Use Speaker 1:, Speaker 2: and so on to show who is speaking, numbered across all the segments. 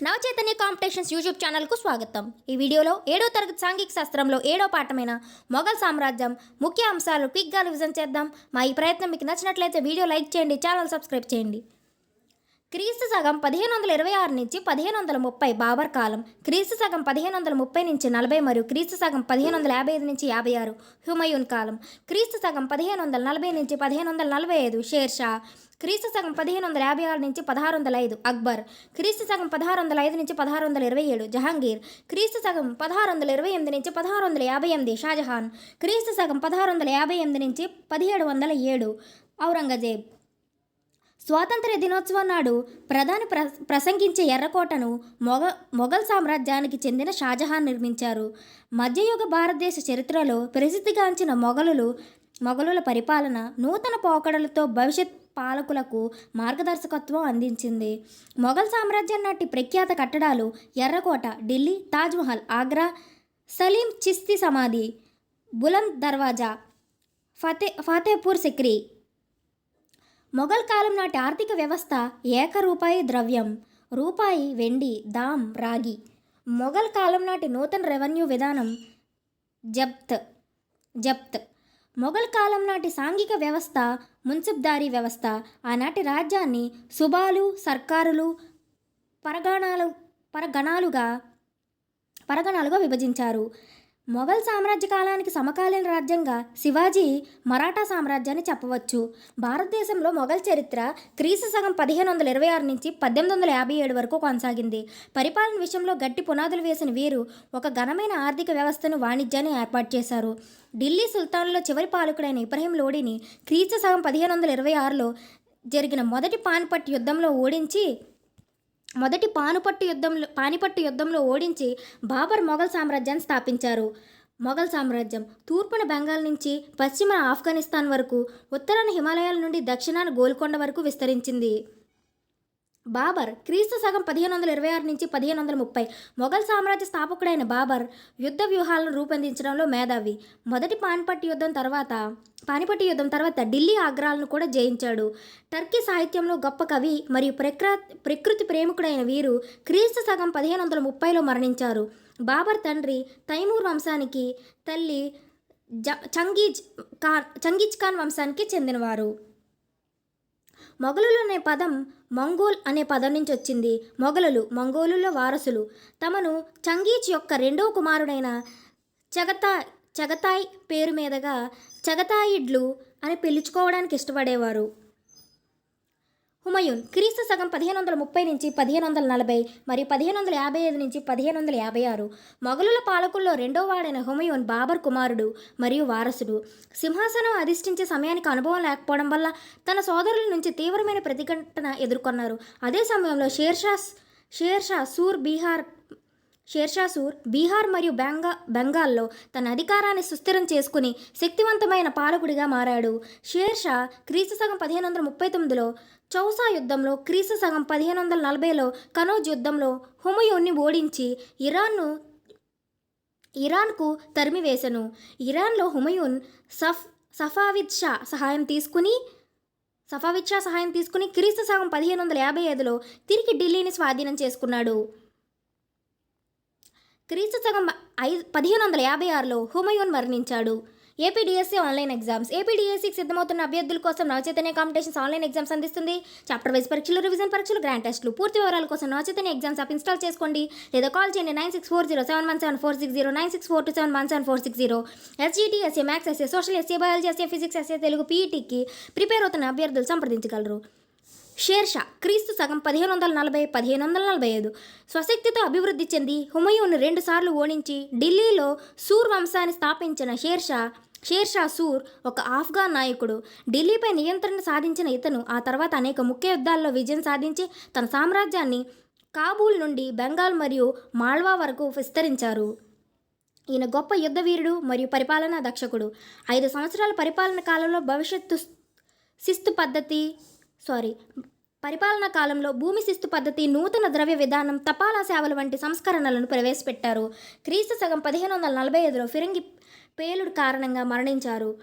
Speaker 1: Navachaitanya competitions YouTube ఛానల్కు స్వాగతం. ఈ వీడియోలో ఏడో తరగతి సాంఘిక శాస్త్రంలో ఏడో పాఠమైన మొఘల్ సామ్రాజ్యం ముఖ్య అంశాలు క్విక్గా రివిజన్ చేద్దాం. మా ఈ ప్రయత్నం మీకు నచ్చినట్లయితే వీడియో లైక్ చేయండి ఛానల్ సబ్స్క్రైబ్ చేయండి. క్రీస్తు సగం పదిహేను వందల ఇరవై ఆరు నుంచి పదిహేను వందల ముప్పై బాబర్ కాలం క్రీస్తు సగం పదిహేను వందల ముప్పై నుంచి నలభై మరియు క్రీస్తు సగం పదిహేను వందల యాభై ఐదు నుంచి యాభై ఆరు హుమయూన్ కాలం క్రీస్తు సగం పదిహేను వందల నలభై నుంచి పదిహేను వందల నలభై ఐదు షేర్షా క్రీస్తు సగం పదిహేను వందల యాభై ఆరు నుంచి పదహారు వందల ఐదు. అక్బర్. క్రీస్తు సగం పదహారు వందల ఐదు నుంచి పదహారు వందల ఇరవై ఏడు. జహాంగీర్. క్రీస్తు సగం పదహారు వందల ఇరవై ఎనిమిది నుంచి పదహారు వందల యాభై ఎనిమిది. షాజహాన్. క్రీస్తు సగం పదహారు వందల యాభై ఎనిమిది నుంచి పదిహేడు వందల ఏడు. ఔరంగజేబ్. స్వాతంత్ర్య దినోత్సవం నాడు ప్రధాని ప్ర ప్రసంగించే ఎర్రకోటను మొగ మొఘల్ సామ్రాజ్యానికి చెందిన షాజహాన్ నిర్మించారు. మధ్యయుగ భారతదేశ చరిత్రలో ప్రసిద్ధిగాంచిన మొఘలులు మొఘలుల పరిపాలన నూతన పోకడలతో భవిష్యత్ పాలకులకు మార్గదర్శకత్వం అందించింది. మొఘల్ సామ్రాజ్యం నాటి ప్రఖ్యాత కట్టడాలు ఎర్రకోట ఢిల్లీ తాజ్మహల్ ఆగ్రా సలీం చిస్తి సమాధి బులంద్ దర్వాజా ఫతే ఫతేపూర్ సిక్రీ. మొఘల్ కాలం నాటి ఆర్థిక వ్యవస్థ ఏక రూపాయి ద్రవ్యం రూపాయి వెండి దామ్ రాగి. మొఘల్ కాలం నాటి నూతన రెవెన్యూ విధానం జప్త్ జప్త్. మొఘల్ కాలం నాటి సాంఘిక వ్యవస్థ మున్సిబ్దారీ వ్యవస్థ ఆనాటి రాజ్యాన్ని సుబాలు సర్కారులు పరగణాలు పరగణాలుగా పరగణాలుగా విభజించారు. మొఘల్ సామ్రాజ్య కాలానికి సమకాలీన రాజ్యంగా శివాజీ మరాఠా సామ్రాజ్యాన్ని చెప్పవచ్చు. భారతదేశంలో మొఘల్ చరిత్ర క్రీస్తు సగం పదిహేను వందల ఇరవై ఆరు నుంచి పద్దెనిమిది వందల యాభై ఏడు వరకు కొనసాగింది. పరిపాలన విషయంలో గట్టి పునాదులు వేసిన వీరు ఒక ఘనమైన ఆర్థిక వ్యవస్థను వాణిజ్యాన్ని ఏర్పాటు చేశారు. ఢిల్లీ సుల్తాన్లో చివరి పాలకుడైన ఇబ్రహీం లోడిని క్రీస్తు సగం పదిహేను వందల ఇరవై ఆరులో జరిగిన మొదటి పానిపట్ యుద్ధంలో ఓడించి మొదటి పానుపట్టు యుద్ధంలో పానిపట్టు యుద్ధంలో ఓడించి బాబర్ మొఘల్ సామ్రాజ్యాన్ని స్థాపించారు. మొఘల్ సామ్రాజ్యం తూర్పున బెంగాల్ నుంచి పశ్చిమ ఆఫ్ఘనిస్తాన్ వరకు ఉత్తరాన హిమాలయాల నుండి దక్షిణాన గోల్కొండ వరకు విస్తరించింది. బాబర్ క్రీస్తు సగం పదిహేను వందల ఇరవై ఆరు నుంచి పదిహేను వందల ముప్పై. మొఘల్ సామ్రాజ్య స్థాపకుడైన బాబర్ యుద్ధ వ్యూహాలను రూపొందించడంలో మేధావి. మొదటి పానిపట్టి యుద్ధం తర్వాత పానిపట్టి యుద్ధం తర్వాత ఢిల్లీ ఆగ్రాలను కూడా జయించాడు. టర్కీ సాహిత్యంలో గొప్ప కవి మరియు ప్రకృ ప్రకృతి ప్రేమికుడైన వీరు క్రీస్తు సగం పదిహేను వందల ముప్పైలో మరణించారు. బాబర్ తండ్రి తైమూర్ వంశానికి తల్లి జ చంగీజ్ ఖాన్ చంగీజ్ ఖాన్ వంశానికి చెందినవారు. మొఘలులు అనే పదం మంగోల్ అనే పదం నుంచి వచ్చింది. మొఘలులు మంగోలుల వారసులు. తమను చంగీచ్ యొక్క రెండవ కుమారుడైన చగతా చగతాయ్ పేరు మీదుగా చగతాయిడ్లు అని పిలుచుకోవడానికి ఇష్టపడేవారు. హుమయూన్ క్రీస్తు సగం పదిహేను వందల ముప్పై నుంచి పదిహేను వందల నలభై మరియు పదిహేను వందల యాభై ఐదు నుంచి పదిహేను వందల యాభై ఆరు. మొఘలుల పాలకుల్లో రెండో వాడైన హుమయూన్ బాబర్ కుమారుడు మరియు వారసుడు. సింహాసనం అధిష్ఠించే సమయానికి అనుభవం లేకపోవడం వల్ల తన సోదరుల నుంచి తీవ్రమైన ప్రతిఘటన ఎదుర్కొన్నారు. అదే సమయంలో షేర్షా షేర్షా సూర్ బీహార్ షేర్షాసూర్ బీహార్ మరియు బెంగా బెంగాల్లో తన అధికారాన్ని సుస్థిరం చేసుకుని శక్తివంతమైన పాలకుడిగా మారాడు. షేర్షా క్రీస్తు సగం పదిహేను వందల ముప్పై తొమ్మిదిలో చౌసా యుద్ధంలో క్రీస్తు సగం పదిహేను వందల నలభైలో కనోజ్ యుద్ధంలో హుమయూన్ని ఓడించి ఇరాన్ను ఇరాన్కు తరిమివేశను ఇరాన్లో హుమయూన్ సఫ్ సఫావిద్ షా సహాయం తీసుకుని సఫావిద్ షా సహాయం తీసుకుని క్రీస్తు సగం పదిహేను వందల యాభై ఐదులో తిరిగి ఢిల్లీని స్వాధీనం చేసుకున్నాడు. క్రీస్తు సగం ఐదు పదిహేను వందల యాభై ఆరులో హుమయూన్ మరణించాడు. APDSC online exams. ఏపీడీఎస్సీకి సిద్ధమవుతున్న అభ్యర్థుల కోసం నవచైతన్య కాంపిటీషన్స్ ఆన్లైన్ ఎగ్జామ్స్ అందిస్తుంది. చాప్టర్ వైజ్ పరీక్షలు రివిజన్ పరీక్షలు గ్రాండ్ టెస్టులు. పూర్తి వివరాల కోసం నవచైతన్య ఎగ్జామ్స్ యాప్ ఇన్స్టాల్ చేసుకోండి. లేదా కాల్ చేయండి nine six four zero seven one seven four six zero nine six four two seven one seven four six zero. SGT SA maths SA social SA biology SA physics SA Telugu పీఈటీకి prepare అవుతున్న అభ్యర్థులు సంప్రదించగలరు. షేర్షా క్రీస్తు సగం పదిహేను వందల నలభై పదిహేను వందల నలభై ఐదు. స్వశక్తితో అభివృద్ధి చెంది హుమయూన్ రెండుసార్లు ఓడించి ఢిల్లీలో సూర్ వంశాన్ని స్థాపించిన షేర్షా షేర్షా సూర్ ఒక ఆఫ్ఘాన్ నాయకుడు. ఢిల్లీపై నియంత్రణ సాధించిన ఇతను ఆ తర్వాత అనేక ముఖ్య యుద్ధాల్లో విజయం సాధించి తన సామ్రాజ్యాన్ని కాబూల్ నుండి బెంగాల్ మరియు మాల్వా వరకు విస్తరించారు. ఈయన గొప్ప యుద్ధవీరుడు మరియు పరిపాలనా దక్షకుడు. ఐదు సంవత్సరాల పరిపాలన కాలంలో భవిష్యత్తు శిస్తు పద్ధతి సారీ పరిపాలనా కాలంలో భూమి శిస్తు పద్ధతి నూతన ద్రవ్య విధానం తపాలా సేవలు వంటి సంస్కరణలను ప్రవేశపెట్టారు. క్రీస్తు సగం పదిహేను వందల నలభై ఐదులో ఫిరంగి పేలుడు కారణంగా మరణించారు.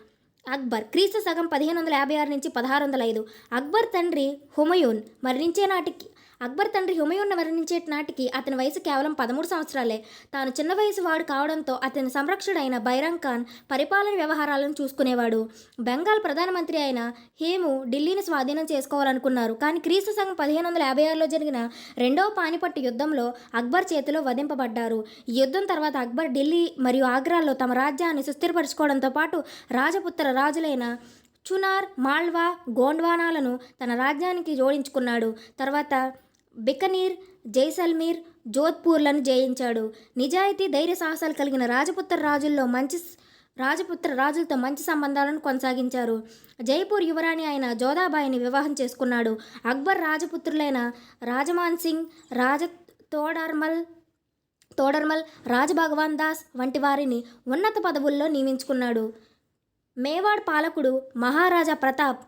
Speaker 1: అక్బర్ క్రీస్తు సగం పదిహేను వందల యాభై ఆరు నుంచి పదహారు వందల ఐదు. అక్బర్ తండ్రి హుమయూన్ మరణించే నాటికి అక్బర్ తండ్రి హుమయూన్ను మరణించే నాటికి అతని వయసు కేవలం పదమూడు సంవత్సరాలే. తాను చిన్న వయసు వాడు కావడంతో అతని సంరక్షకుడైన బైరాం ఖాన్ పరిపాలన వ్యవహారాలను చూసుకునేవాడు. బెంగాల్ ప్రధానమంత్రి అయిన హేము ఢిల్లీని స్వాధీనం చేసుకోవాలనుకున్నారు. కానీ క్రీస్తు సంఘం పదిహేను వందల యాభై ఆరులో జరిగిన రెండవ పానిపట్టు యుద్ధంలో అక్బర్ చేతిలో వధింపబడ్డారు. ఈ యుద్ధం తర్వాత అక్బర్ ఢిల్లీ మరియు ఆగ్రాలో తమ రాజ్యాన్ని సుస్థిరపరచుకోవడంతో పాటు రాజపుత్ర రాజులైన చునార్ మాల్వా గోండ్వానాలను తన రాజ్యానికి జోడించుకున్నాడు. తర్వాత బికనీర్ జైసల్మీర్ జోధ్పూర్లను జయించాడు. నిజాయితీ ధైర్య సాహసాలు కలిగిన రాజపుత్ర రాజుల్లో మంచి రాజపుత్ర రాజులతో మంచి సంబంధాలను కొనసాగించారు. జైపూర్ యువరాణి అయిన జోధాబాయిని వివాహం చేసుకున్నాడు. అక్బర్ రాజపుత్రులైన రాజమాన్ సింగ్ రాజ తోడర్మల్ తోడర్మల్ రాజభగవాన్ దాస్ వంటి వారిని ఉన్నత పదవుల్లో నియమించుకున్నాడు. మేవాడ్ పాలకుడు మహారాజా ప్రతాప్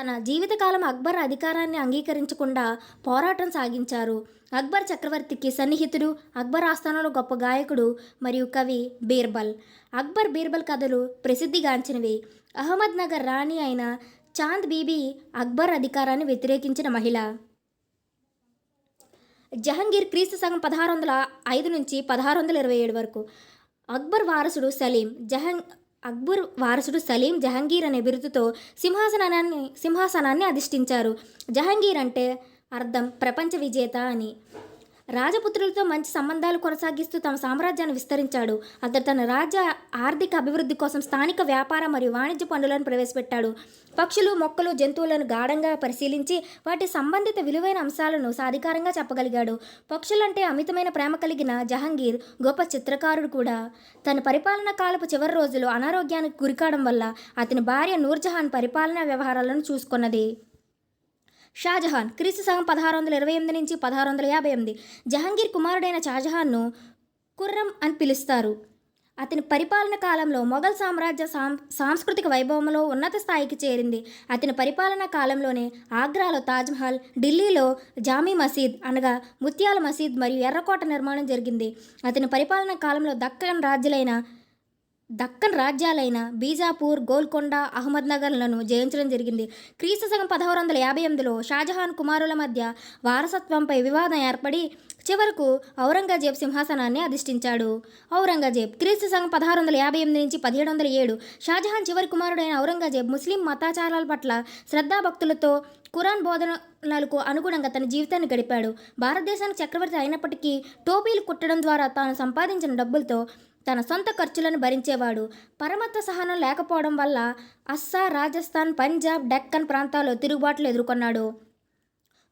Speaker 1: తన జీవితకాలం అక్బర్ అధికారాన్ని అంగీకరించకుండా పోరాటం సాగించారు. అక్బర్ చక్రవర్తికి సన్నిహితుడు అక్బర్ ఆస్థానంలో గొప్ప గాయకుడు మరియు కవి బీర్బల్. అక్బర్ బీర్బల్ కథలు ప్రసిద్ధిగాంచినవి. అహ్మద్ నగర్ రాణి అయిన చాంద్ బీబీ అక్బర్ అధికారాన్ని వ్యతిరేకించిన మహిళ. జహంగీర్ క్రీస్తు సంఘం పదహారు వందల ఐదు నుంచి పదహారు వందల ఇరవై ఏడు వరకు. అక్బర్ వారసుడు సలీం. జహం అక్బర్ వారసుడు సలీం జహంగీర్ అనే బిరుదుతో సింహాసనాన్ని సింహాసనాన్ని అధిష్ఠించారు. జహంగీర్ అంటే అర్థం ప్రపంచ విజేత అని. రాజపుత్రులతో మంచి సంబంధాలు కొనసాగిస్తూ తమ సామ్రాజ్యాన్ని విస్తరించాడు. అతడు తన రాజ్య ఆర్థిక అభివృద్ధి కోసం స్థానిక వ్యాపార మరియు వాణిజ్య పనులను ప్రవేశపెట్టాడు. పక్షులు మొక్కలు జంతువులను గాఢంగా పరిశీలించి వాటి సంబంధిత విలువైన అంశాలను సాధికారంగా చెప్పగలిగాడు. పక్షులంటే అమితమైన ప్రేమ కలిగిన జహంగీర్ గొప్ప చిత్రకారుడు కూడా. తన పరిపాలనా కాలపు చివరి రోజులు అనారోగ్యానికి గురికావడం వల్ల అతని భార్య నూర్జహాన్ పరిపాలనా వ్యవహారాలను చూసుకున్నది. షాజహాన్ క్రీస్తు సగం పదహారు వందల ఇరవై ఎనిమిది నుంచి పదహారు వందల యాభై ఎనిమిది. జహాంగీర్ కుమారుడైన షాజహాన్ను కుర్రం అని పిలుస్తారు. అతని పరిపాలన కాలంలో మొఘల్ సామ్రాజ్య సాం సాంస్కృతిక వైభవంలో ఉన్నత స్థాయికి చేరింది. అతని పరిపాలనా కాలంలోనే ఆగ్రాలో తాజ్మహల్ ఢిల్లీలో జామీ మసీద్ అనగా ముత్యాల మసీద్ మరియు ఎర్రకోట నిర్మాణం జరిగింది. అతని పరిపాలనా కాలంలో దక్కన్ రాజ్యులైన దక్కన్ రాజ్యాలైన బీజాపూర్ గోల్కొండ అహ్మద్నగర్లను జయించడం జరిగింది. క్రీస్తు శకం పదహారు వందల యాభై ఎనిమిదిలో షాజహాన్ కుమారుల మధ్య వారసత్వంపై వివాదం ఏర్పడి చివరకు ఔరంగజేబ్ సింహాసనాన్ని అధిష్ఠించాడు. ఔరంగజేబ్ క్రీస్తు శకం పదహారు వందల యాభై ఎనిమిది నుంచి పదిహేడు వందల ఏడు షాజహాన్ చివరి కుమారుడైన ఔరంగజేబ్ ముస్లిం మతాచారాల పట్ల శ్రద్ధాభక్తులతో ఖురాన్ బోధనలకు అనుగుణంగా తన జీవితాన్ని గడిపాడు. భారతదేశానికి చక్రవర్తి అయినప్పటికీ టోపీలు కుట్టడం ద్వారా తాను సంపాదించిన డబ్బులతో తన సొంత ఖర్చులను భరించేవాడు. పరమత్త సహనం లేకపోవడం వల్ల అస్సా రాజస్థాన్ పంజాబ్ డెక్కన్ ప్రాంతాల్లో తిరుగుబాట్లు ఎదుర్కొన్నాడు.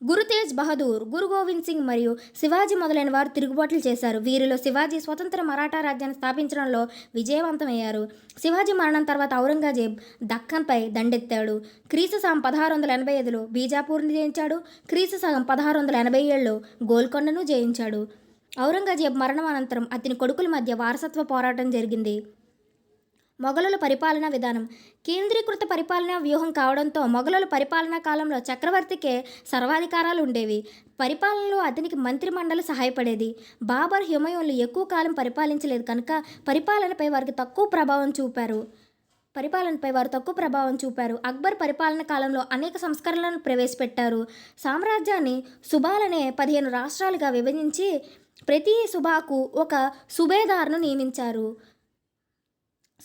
Speaker 1: గురు తేజ్ బహదూర్ గురు గోవింద్ సింగ్ మరియు శివాజీ మొదలైన వారు తిరుగుబాట్లు చేశారు. వీరిలో శివాజీ స్వతంత్ర మరాఠా రాజ్యాన్ని స్థాపించడంలో విజయవంతమయ్యారు. శివాజీ మరణం తర్వాత ఔరంగజేబ్ దక్కన్పై దండెత్తాడు. క్రీస్తు సగం పదహారు వందల ఎనభై ఐదులో బీజాపూర్ని జయించాడు. క్రీస్తు సగం పదహారు వందల ఎనభై ఏడులో గోల్కొండను జయించాడు. ఔరంగజేబ్ మరణం అనంతరం అతని కొడుకుల మధ్య వారసత్వ పోరాటం జరిగింది. మొఘలుల పరిపాలనా విధానం. కేంద్రీకృత పరిపాలనా వ్యూహం కావడంతో మొఘలుల పరిపాలనా కాలంలో చక్రవర్తికే సర్వాధికారాలు ఉండేవి. పరిపాలనలో అతనికి మంత్రిమండలి సహాయపడేది. బాబర్ హిమయోన్లు ఎక్కువ కాలం పరిపాలించలేదు కనుక పరిపాలనపై వారికి తక్కువ ప్రభావం చూపారు. పరిపాలనపై వారు తక్కువ ప్రభావం చూపారు. అక్బర్ పరిపాలన కాలంలో అనేక సంస్కరణలను ప్రవేశపెట్టారు. సామ్రాజ్యాన్ని సుబాలనే పదిహేను రాష్ట్రాలుగా విభజించి ప్రతి సుబాకు ఒక సుబేదార్ను నియమించారు.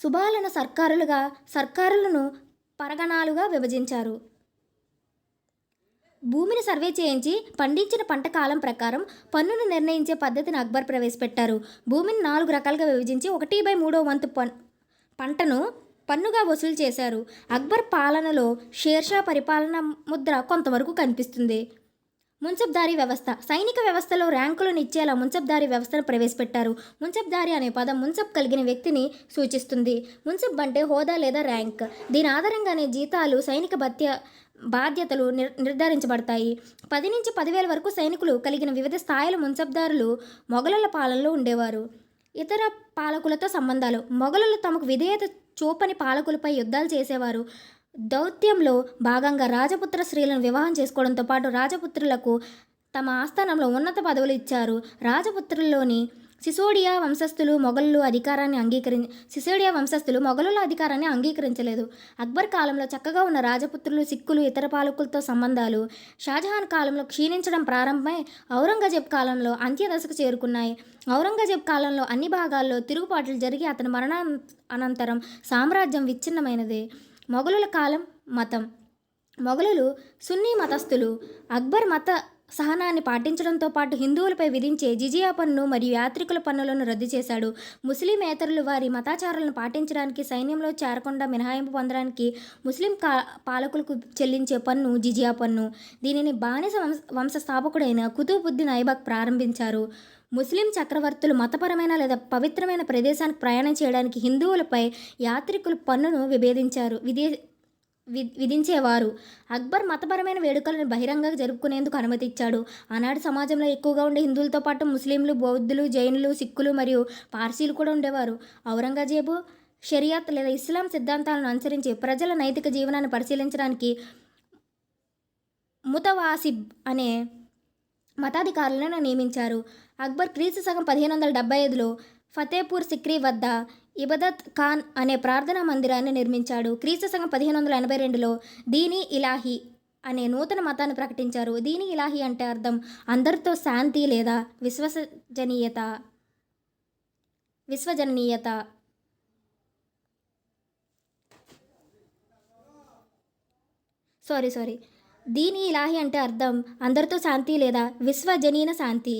Speaker 1: సుబాలను సర్కారులుగా సర్కారులను పరగణాలుగా విభజించారు. భూమిని సర్వే చేయించి పండించిన పంట కాలం ప్రకారం పన్నును నిర్ణయించే పద్ధతిని అక్బర్ ప్రవేశపెట్టారు. భూమిని నాలుగు రకాలుగా విభజించి ఒకటి బై మూడో వంతు పన్ పంటను పన్నుగా వసూలు చేశారు. అక్బర్ పాలనలో షేర్షా పరిపాలన ముద్ర కొంతవరకు కనిపిస్తుంది. మున్సబ్దారీ వ్యవస్థ. సైనిక వ్యవస్థలో ర్యాంకులను ఇచ్చేలా మున్సబ్దారీ వ్యవస్థను ప్రవేశపెట్టారు. మున్సబ్దారీ అనే పదం మున్సబ్ కలిగిన వ్యక్తిని సూచిస్తుంది. మున్సబ్ అంటే హోదా లేదా ర్యాంక్. దీని ఆధారంగానే జీతాలు సైనిక భత్య బాధ్యతలు నిర్ నిర్ధారించబడతాయి. పది నుంచి పదివేల వరకు సైనికులు కలిగిన వివిధ స్థాయిల మున్సబ్దారులు మొఘలుల పాలనలో ఉండేవారు. ఇతర పాలకులతో సంబంధాలు. మొఘలులు తమకు విధేయత చూపని పాలకులపై యుద్ధాలు చేసేవారు. దౌత్యంలో భాగంగా రాజపుత్ర స్త్రీలను వివాహం చేసుకోవడంతో పాటు రాజపుత్రులకు తమ ఆస్థానంలో ఉన్నత పదవులు ఇచ్చారు. రాజపుత్రుల్లోని సిసోడియా వంశస్థులు మొఘలులు అధికారాన్ని అంగీకరి సిసోడియా వంశస్థులు మొఘలుల అధికారాన్ని అంగీకరించలేదు. అక్బర్ కాలంలో చక్కగా ఉన్న రాజపుత్రులు సిక్కులు ఇతర పాలకులతో సంబంధాలు షాజహాన్ కాలంలో క్షీణించడం ప్రారంభమై ఔరంగజేబ్ కాలంలో అంత్యదశకు చేరుకున్నాయి. ఔరంగజేబ్ కాలంలో అన్ని భాగాల్లో తిరుగుబాట్లు జరిగి అతని మరణ అనంతరం సామ్రాజ్యం విచ్ఛిన్నమైనది. మొఘలుల కాలం మతం. మొఘలులు సున్నీ మతస్థులు. అక్బర్ మత సహనాన్ని పాటించడంతో పాటు హిందువులపై విధించే జిజియా పన్ను మరియు యాత్రికుల పన్నులను రద్దు చేశాడు. ముస్లిమేతరులు వారి మతాచారాలను పాటించడానికి సైన్యంలో చేరకుండా మినహాయింపు పొందడానికి ముస్లిం కా పాలకులకు చెల్లించే పన్ను జిజియా పన్ను. దీనిని బానిస వంశ వంశస్థాపకుడైన కుతుబుద్దీన్ ఐబక్ ప్రారంభించారు. ముస్లిం చక్రవర్తులు మతపరమైన లేదా పవిత్రమైన ప్రదేశానికి ప్రయాణం చేయడానికి హిందువులపై యాత్రికులు పన్నును విభేదించారు. విదే వి విధించేవారు. అక్బర్ మతపరమైన వేడుకలను బహిరంగంగా జరుపుకునేందుకు అనుమతిచ్చాడు. ఆనాటి సమాజంలో ఎక్కువగా ఉండే హిందువులతో పాటు ముస్లింలు బౌద్ధులు జైనులు సిక్కులు మరియు పార్సీలు కూడా ఉండేవారు. ఔరంగజేబు షరియాత్ లేదా ఇస్లాం సిద్ధాంతాలను అనుసరించి ప్రజల నైతిక జీవనాన్ని పరిశీలించడానికి ముతవాసిబ్ అనే మతాధికారులను నియమించారు. అక్బర్ క్రీస్తు సగం పదిహేను వందల డెబ్బై ఐదులో ఫతేపూర్ సిక్రీ వద్ద ఇబదత్ ఖాన్ అనే ప్రార్థనా మందిరాన్ని నిర్మించాడు. క్రీస్తు సంఘం పదిహేను వందల ఎనభై రెండులో దీని ఇలాహి అనే నూతన మతాన్ని ప్రకటించారు. దీని ఇలాహి అంటే అర్థం అందరితో శాంతి లేదా విశ్వసజనీయత విశ్వజననీయత. Sorry sorry. దీని ఇలాహి అంటే అర్థం అందరితో శాంతి లేదా విశ్వజనీన శాంతి.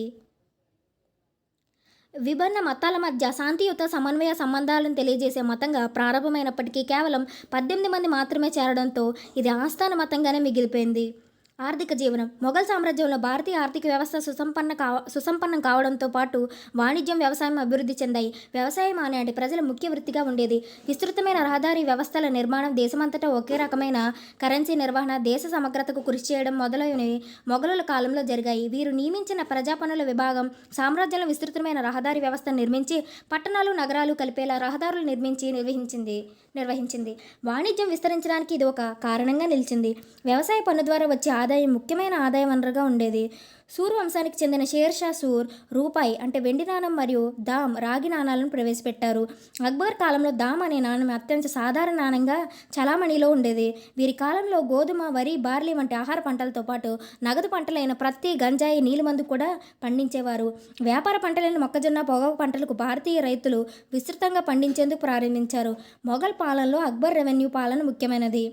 Speaker 1: విభిన్న మతాల మధ్య శాంతియుత సమన్వయ సంబంధాలను తెలియజేసే మతంగా ప్రారంభమైనప్పటికీ కేవలం పద్దెనిమిది మంది మాత్రమే చేరడంతో ఇది ఆస్థాన మతంగానే మిగిలిపోయింది. ఆర్థిక జీవనం. మొఘల్ సామ్రాజ్యంలో భారతీయ ఆర్థిక వ్యవస్థ సుసంపన్న కావ సుసంపన్నం కావడంతో పాటు వాణిజ్యం వ్యవసాయం అభివృద్ధి చెందాయి. వ్యవసాయం అనేది ప్రజల ముఖ్య వృత్తిగా ఉండేది. విస్తృతమైన రహదారి వ్యవస్థల నిర్మాణం దేశమంతటా ఒకే రకమైన కరెన్సీ నిర్వహణ దేశ సమగ్రతకు కృషి చేయడం మొదలైనవి మొఘలుల కాలంలో జరిగాయి. వీరు నియమించిన ప్రజా పనుల విభాగం సామ్రాజ్యంలో విస్తృతమైన రహదారి వ్యవస్థ నిర్మించి పట్టణాలు నగరాలు కలిపేలా రహదారులు నిర్మించి నిర్వహించింది. నిర్వహించింది. వాణిజ్యం విస్తరించడానికి ఇది ఒక కారణంగా నిలిచింది. వ్యవసాయ పన్ను ద్వారా వచ్చే ఆదాయం ముఖ్యమైన ఆదాయ వనరుగా ఉండేది. సూర్ వంశానికి చెందిన షేర్షా సూర్ రూపాయి అంటే వెండి నాణం మరియు దామ్ రాగి నాణాలను ప్రవేశపెట్టారు. అక్బర్ కాలంలో దామ్ అనే నాణం అత్యంత సాధారణ నాణంగా చలామణిలో ఉండేది. వీరి కాలంలో గోధుమ వరి బార్లీ వంటి ఆహార పంటలతో పాటు నగదు పంటలైన ప్రత్తి గంజాయి నీలిమందు కూడా పండించేవారు. వ్యాపార పంటలైన మొక్కజొన్న పొగాకు పంటలకు భారతీయ రైతులు విస్తృతంగా పండించేందుకు ప్రారంభించారు. మొఘల్ పాలనలో అక్బర్ రెవెన్యూ పాలన ముఖ్యమైనది.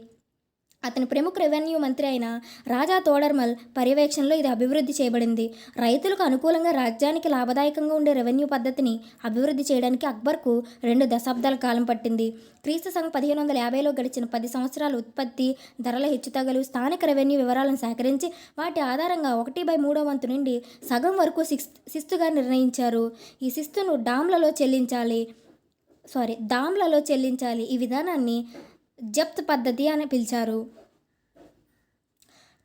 Speaker 1: అతని ప్రముఖ రెవెన్యూ మంత్రి అయిన రాజా తోడర్మల్ పర్యవేక్షణలో ఇది అభివృద్ధి చేయబడింది. రైతులకు అనుకూలంగా రాజ్యానికి లాభదాయకంగా ఉండే రెవెన్యూ పద్ధతిని అభివృద్ధి చేయడానికి అక్బర్కు రెండు దశాబ్దాల కాలం పట్టింది. క్రీస్తు సంఘం పదిహేను వందల యాభైలో గడిచిన పది సంవత్సరాల ఉత్పత్తి ధరల హెచ్చుతగలు స్థానిక రెవెన్యూ వివరాలను సేకరించి వాటి ఆధారంగా ఒకటి బై మూడో వంతు నుండి సగం వరకు శిస్ శిస్తుగా నిర్ణయించారు. ఈ శిస్తును డామ్లలో చెల్లించాలి సారీ దామ్లలో చెల్లించాలి. ఈ విధానాన్ని జప్త్ పద్ధతి అని పిలిచారు.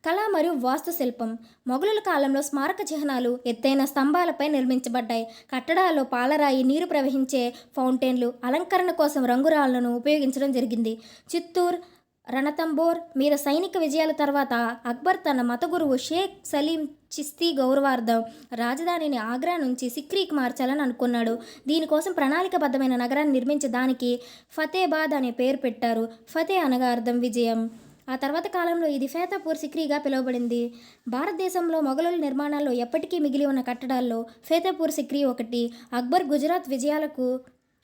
Speaker 1: కళ మరియు వాస్తుశిల్పం మొఘలుల కాలంలో స్మారక చిహ్నాలు ఎత్తైన స్తంభాలపై నిర్మించబడ్డాయి. కట్టడాల్లో పాలరాయి నీరు ప్రవహించే ఫౌంటైన్లు అలంకరణ కోసం రంగురాళ్ళను ఉపయోగించడం జరిగింది. చిత్తూర్ రణతంబోర్ మీద సైనిక విజయాల తర్వాత అక్బర్ తన మత గురువు షేక్ సలీం చిస్తీ గౌరవార్థం రాజధానిని ఆగ్రా నుంచి సిక్రీకి మార్చాలని అనుకున్నాడు. దీనికోసం ప్రణాళికబద్ధమైన నగరాన్ని నిర్మించడానికి ఫతేబాద్ అనే పేరు పెట్టారు. ఫతే అనగా అర్థం విజయం. ఆ తర్వాత కాలంలో ఇది ఫేతాపూర్ సిక్రీగా పిలువబడింది. భారతదేశంలో మొఘలుల నిర్మాణాల్లో ఎప్పటికీ మిగిలి ఉన్న కట్టడాల్లో ఫేతాపూర్ సిక్రీ ఒకటి. అక్బర్ గుజరాత్ విజయాలకు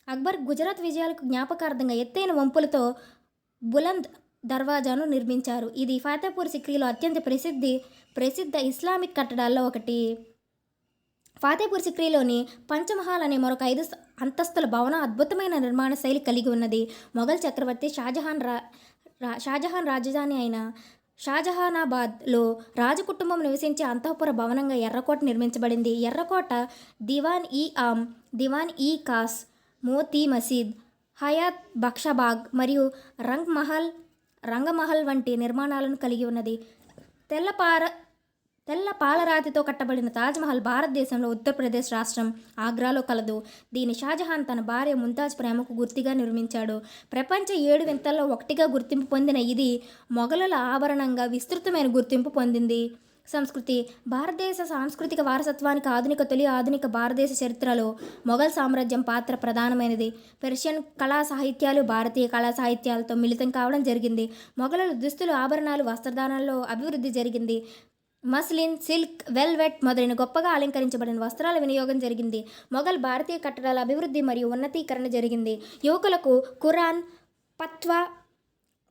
Speaker 1: అక్బర్ గుజరాత్ విజయాలకు జ్ఞాపకార్థంగా ఎత్తైన వంపులతో బులంద్ దర్వాజాను నిర్మించారు. ఇది ఫాతేపూర్ సిక్రీలో అత్యంత ప్రసిద్ధి ప్రసిద్ధ ఇస్లామిక్ కట్టడాల్లో ఒకటి. ఫాతేపూర్ సిక్రీలోని పంచమహాల్ అనే మరొక ఐదు అంతస్తుల భవనం అద్భుతమైన నిర్మాణ శైలి కలిగి ఉన్నది. మొఘల్ చక్రవర్తి షాజహాన్ రా రా- షాజహాన్ రాజధాని అయిన షాజహానాబాద్లో రాజకుటుంబం నివసించే అంతఃపుర భవనంగా ఎర్రకోట నిర్మించబడింది. ఎర్రకోట దివాన్ ఈ ఆమ్ దివాన్ ఈ కాస్ మోతీ మసీద్ హయాత్ బక్షాబాగ్ మరియు రంగ్ మహల్ రంగమహల్ వంటి నిర్మాణాలను కలిగి ఉన్నది. తెల్లపార తెల్ల పాలరాతితో కట్టబడిన తాజ్మహల్ భారతదేశంలో ఉత్తరప్రదేశ్ రాష్ట్రం ఆగ్రాలో కలదు. దీని షాజహాన్ తన భార్య ముంతాజ్ ప్రేమకు గుర్తిగా నిర్మించాడు. ప్రపంచ ఏడు వింతల్లో ఒకటిగా గుర్తింపు పొందిన ఇది మొఘలుల ఆభరణంగా విస్తృతమైన గుర్తింపు పొందింది. సంస్కృతి. భారతదేశ సాంస్కృతిక వారసత్వానికి ఆధునిక తొలి ఆధునిక భారతదేశ చరిత్రలో మొఘల్ సామ్రాజ్యం పాత్ర ప్రధానమైనది. పెర్షియన్ కళా సాహిత్యాలు భారతీయ కళా సాహిత్యాలతో మిళితం కావడం జరిగింది. మొఘలుల దుస్తులు ఆభరణాలు వస్త్రధారణలో అభివృద్ధి జరిగింది. మస్లిన్ సిల్క్ వెల్వెట్ మొదలైన గొప్పగా అలంకరించబడిన వస్త్రాల వినియోగం జరిగింది. మొఘల్ భారతీయ కట్టడాల అభివృద్ధి మరియు ఉన్నతీకరణ జరిగింది. యువకులకు ఖురాన్ పత్వా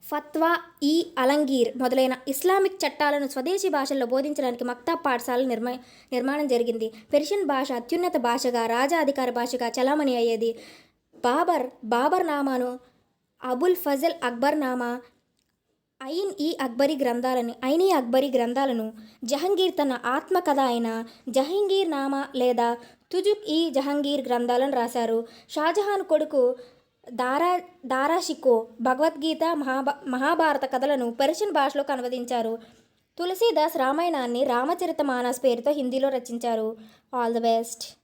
Speaker 1: ఫత్వా ఈ అలంగీర్ మొదలైన ఇస్లామిక్ చట్టాలను స్వదేశీ భాషల్లో బోధించడానికి మక్తా పాఠశాల నిర్మ నిర్మాణం జరిగింది. పెర్షియన్ భాష అత్యున్నత భాషగా రాజా అధికార భాషగా చలామణి అయ్యేది. బాబర్ బాబర్ నామాను అబుల్ ఫజల్ అక్బర్ నామా ఐన్ ఈ అక్బరీ గ్రంథాలను ఐన్ ఈ అక్బరీ గ్రంథాలను జహంగీర్ తన ఆత్మకథ అయిన జహంగీర్ నామా లేదా తుజుక్ ఈ జహంగీర్ గ్రంథాలను రాశారు. షాజహాన్ కొడుకు దారా దారాషికో భగవద్గీత మహాభ మహాభారత కథలను పెర్షియన్ భాషలోకి అనువదించారు. తులసీదాస్ రామాయణాన్ని రామచరిత మానస్ పేరుతో హిందీలో రచించారు. All the best.